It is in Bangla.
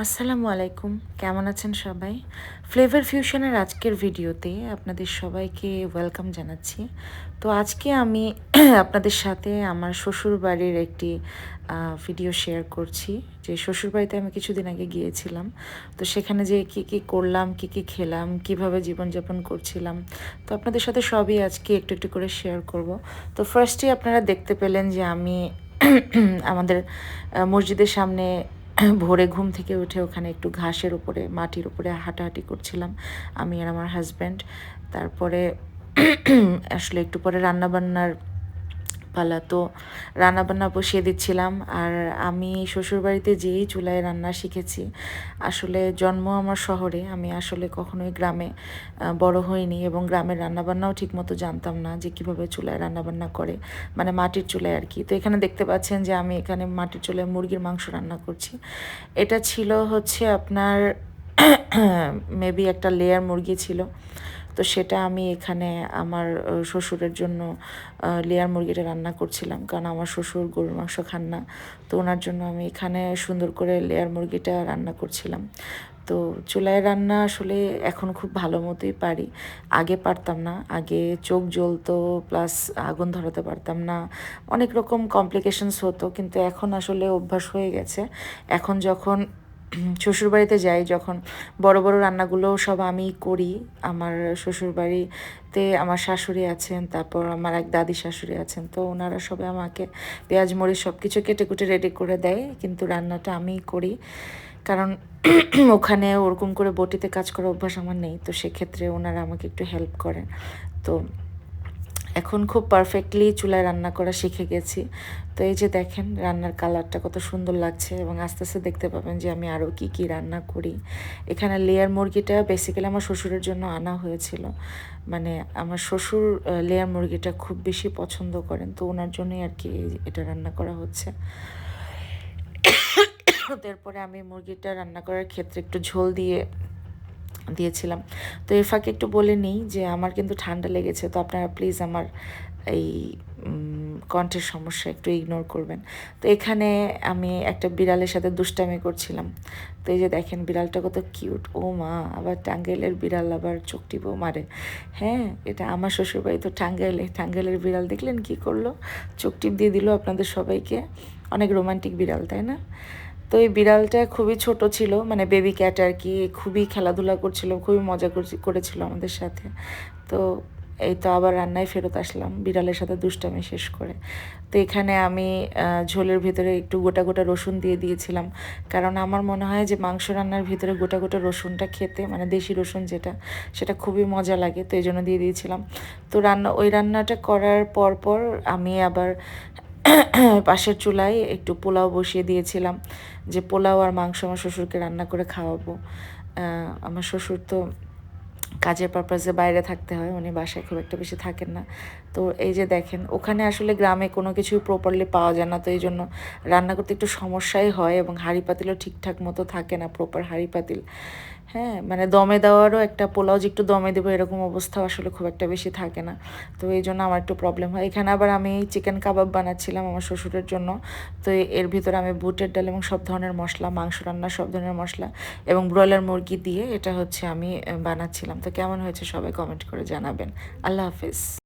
আসসালামু আলাইকুম। কেমন আছেন সবাই? ফ্লেভার ফিউশনের আজকের ভিডিওতে আপনাদের সবাইকে ওয়েলকাম জানাচ্ছি। তো আজকে আমি আপনাদের সাথে আমার শ্বশুর বাড়ির একটি ভিডিও শেয়ার করছি। যে শ্বশুর বাড়িতে আমি কিছুদিন আগে গিয়েছিলাম। তো সেখানে যে কি কি করলাম, কি কি খেলাম, কীভাবে জীবনযাপন করছিলাম, তো আপনাদের সাথে সবই আজকে একটু একটু করে শেয়ার করব। তো ফার্স্টে আপনারা দেখতে পেলেন যে আমি আমাদের মসজিদের সামনে ভোরে ঘুম থেকে উঠে ওখানে একটু ঘাসের উপরে, মাটির উপরে হাঁটাহাঁটি করছিলাম, আমি আর আমার হাজব্যান্ড তারপরে আসলে একটু পরে রান্নাবান্নার পালা, তো রান্নাবান্না বসিয়ে দিচ্ছিলাম। আর আমি শ্বশুরবাড়িতে যেই চুলায় রান্না শিখেছি, আসলে জন্ম আমার শহরে, আমি আসলে কখনোই গ্রামে বড় হইনি এবং গ্রামের রান্নাবান্নাও ঠিকমতো জানতাম না যে কীভাবে চুলায় রান্নাবান্না করে মানে মাটির চুলায় আর কি। তো এখানে দেখতে পাচ্ছেন যে আমি এখানে মাটির চুলায় মুরগির মাংস রান্না করছি। এটা ছিল হচ্ছে আপনার মেবি একটা লেয়ার মুরগি ছিল। তো সেটা আমি এখানে আমার শ্বশুরের জন্য লেয়ার মুরগিটা রান্না করছিলাম। কারণ আমার শ্বশুর গরুর মাংস খান না। তো ওনার জন্য আমি এখানে সুন্দর করে লেয়ার মুরগিটা রান্না করছিলাম। তো চুলায় রান্না আসলে এখন খুব ভালো মতোই পারি। আগে পারতাম না। আগে চোখ জ্বলতো প্লাস আগুন ধরাতে পারতাম না। অনেক রকম কমপ্লিকেশনস হতো। কিন্তু এখন আসলে অভ্যাস হয়ে গেছে। এখন যখন শ্বশুরবাড়িতে যাই যখন বড় বড় রান্নাগুলো সব আমি করি। আমার শ্বশুরবাড়িতে আমার শাশুড়ি আছেন, তারপর আমার এক দাদি শাশুড়ি আছেন। তো ওনারা সবাই আমাকে পেঁয়াজ, মরিচ সব কিছু কেটে কুটে রেডি করে দেয়, কিন্তু রান্নাটা আমিই করি। কারণ ওখানে ওরকম করে বটিতে কাজ করার অভ্যাস আমার নেই, তো সেক্ষেত্রে ওনারা আমাকে একটু হেল্প করেন। তো এখন খুব পারফেক্টলি চুলায় রান্না করা শিখে গেছি। তো এই যে দেখেন, রান্নার কালারটা কত সুন্দর লাগছে এবং আস্তে আস্তে দেখতে পাবেন যে আমি আরও কি কি রান্না করি। এখানে লেয়ার মুরগিটা বেসিক্যালি আমার শ্বশুরের জন্য আনা হয়েছিল। মানে আমার শ্বশুর লেয়ার মুরগিটা খুব বেশি পছন্দ করেন, তো ওনার জন্যই আর কি এটা রান্না করা হচ্ছে। এরপরে আমি মুরগিটা রান্না করার ক্ষেত্রে একটু ঝোল দিয়ে দিয়েছিলাম। তো এর ফাঁকে একটু বলে নিই যে আমার কিন্তু ঠান্ডা লেগেছে, তো আপনারা প্লিজ আমার এই কণ্ঠের সমস্যা একটু ইগনোর করবেন। তো এখানে আমি একটা বিড়ালের সাথে দুষ্টামি করছিলাম। তো এই যে দেখেন বিড়ালটা কত কিউট ও মা, আবার টাঙ্গাইলের বিড়াল আবার চোখ টিপও মারে। হ্যাঁ এটা আমার শ্বশুরবাড়ি, তো টাঙ্গাইলে, টাঙ্গাইলের বিড়াল দেখলেন কি করল? চোখ টিপ দিয়ে দিল আপনাদের সবাইকে। অনেক রোমান্টিক বিড়াল, তাই না? তো এই বিড়ালটা খুবই ছোট ছিল মানে বেবি ক্যাট আর কি, খুবই খেলাধুলা করছিল, খুবই মজা করেছিল আমাদের সাথে। তো এই তো আবার রান্নায় ফেরত আসলাম, বিড়ালের সাথে দুষ্টামি শেষ করে। তো এখানে আমি ঝোলের ভিতরে একটু গোটা গোটা রসুন দিয়ে দিয়েছিলাম, কারণ আমার মনে হয় যে মাংস রান্নার ভিতরে গোটা গোটা রসুনটা খেতে মানে দেশি রসুন যেটা, সেটা খুবই মজা লাগে, তো এই জন্য দিয়ে দিয়েছিলাম। তো রান্না, ওই রান্নাটা করার পর পর আমি আবার পাশের চুলায় একটু পোলাও বসিয়ে দিয়েছিলাম যে পোলাও আর মাংস আমার শ্বশুরকে রান্না করে খাওয়াবো। আমার শ্বশুর তো কাজের পারপাসে বাইরে থাকতে হয়, উনি বাসায় খুব একটা বেশি থাকেন না। তো এই যে দেখেন, ওখানে আসলে গ্রামে কোনো কিছু প্রপারলি পাওয়া যায় না, তো এই জন্য রান্না করতে একটু সমস্যাই হয় এবং হাঁড়ি পাতিলও ঠিকঠাক মতো থাকে না প্রপার হাঁড়ি পাতিল। হ্যাঁ মানে দমে দেওয়ারও একটা পোলাও যে একটু দমে দেবো এরকম অবস্থাও আসলে খুব একটা বেশি থাকে না। তো এই জন্য আমার একটু প্রবলেম হয়। এখানে আবার আমি চিকেন কাবাব বানাচ্ছিলাম আমার শ্বশুরের জন্য। তো এর ভিতরে আমি বুটের ডাল এবং সব ধরনের মশলা, মাংস রান্না সব ধরনের মশলা এবং ব্রয়লার মুরগি দিয়ে এটা হচ্ছে আমি বানাচ্ছিলাম। তো কেমন হয়েছে সবাই কমেন্ট করে জানাবেন। আল্লাহ হাফিজ।